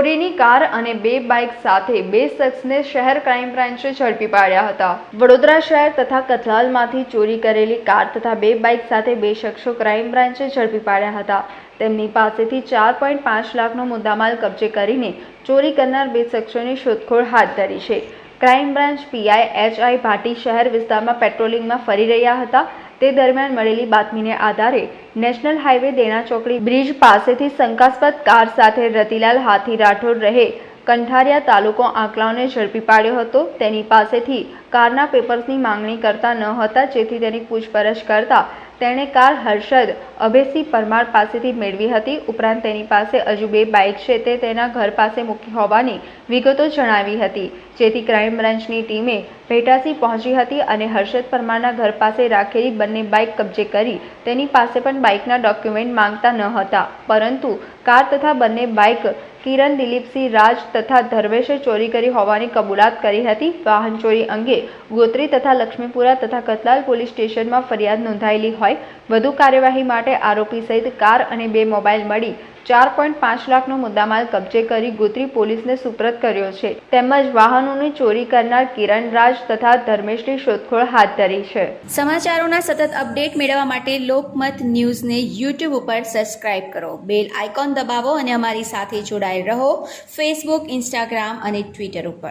ચોરીની કાર અને બે બાઇક સાથે બે શખ્સને શહેર ક્રાઇમ બ્રાન્ચે ઝડપી પાડ્યા હતા. વડોદરા શહેર તથા કથલાલમાંથી ચોરી કરેલી કાર તથા બે બાઇક સાથે બે શખ્સો ક્રાઇમ બ્રાન્ચે ઝડપી પાડ્યા હતા. તેમની પાસેથી ચાર પોઈન્ટ પાંચ લાખનો મુદ્દામાલ કબજે કરીને ચોરી કરનાર બે શખ્સોની શોધખોળ હાથ ધરી છે. Crime branch PI H I Bhati શહેર વિસ્તારમાં પેટ્રોલિંગમાં ફરી રહ્યા હતા. તે દરમિયાન મળેલી બાતમીને આધારે નેશનલ હાઈવે દેણા ચોકડી બ્રિજ પાસેથી શંકાસ્પદ કાર સાથે રતિલાલ હાથી રાઠોડ રહે કંઠારિયા તાલુકો આંકલાઓને ઝડપી પાડ્યો હતો. તેની પાસેથી કારના પેપર્સની માંગણી કરતા ન હતા, જેથી તેની પૂછપરછ કરતા તેણે કાર હર્ષદ અભેસિંહ પરમાર પાસેથી મેળવી હતી. ઉપરાંત તેની પાસે હજુ બે બાઇક છે. તે તેના ઘર પાસે મૂકી હોવાની વિગતો જણાવી હતી. જેથી ક્રાઇમ બ્રાન્ચની ટીમે ભેટાસી પહોંચી હતી અને હર્ષદ પરમારના ઘર પાસે રાખેલી બંને બાઇક કબજે કરી તેની પાસે પણ બાઇકના ડોક્યુમેન્ટ માંગતા ન હતા. પરંતુ કાર તથા બંને બાઇક કિરણ દિલીપસિંહ રાજ તથા ધર્મેશે ચોરી કરી હોવાની કબૂલાત કરી હતી. વાહન ચોરી અંગે ગોત્રી તથા લક્ષ્મીપુરા તથા કતલાલ પોલીસ સ્ટેશનમાં ફરિયાદ નોંધાયેલી હોય, વધુ કાર્યવાહી માટે આરોપી સહિત કાર અને બે મોબાઈલ મળી ચાર પોઈન્ટ પાંચ લાખનો મુદ્દામાલ કબજે કરી ગોત્રી પોલીસને સુપ્રત કર્યો છે. તેમજ વાહનોની ચોરી કરનાર કિરણ રાજ તથા ધર્મેશની શોધખોળ હાથ ધરી છે. સમાચારોના સતત અપડેટ મેળવવા માટે લોકમત ન્યૂઝને યુટ્યુબ ઉપર સબસ્ક્રાઇબ કરો. બેલ આઇકોન દબાવો અને અમારી સાથે જોડાયેલ રહો. ફેસબુક ઇન્સ્ટાગ્રામ અને ટ્વિટર ઉપર.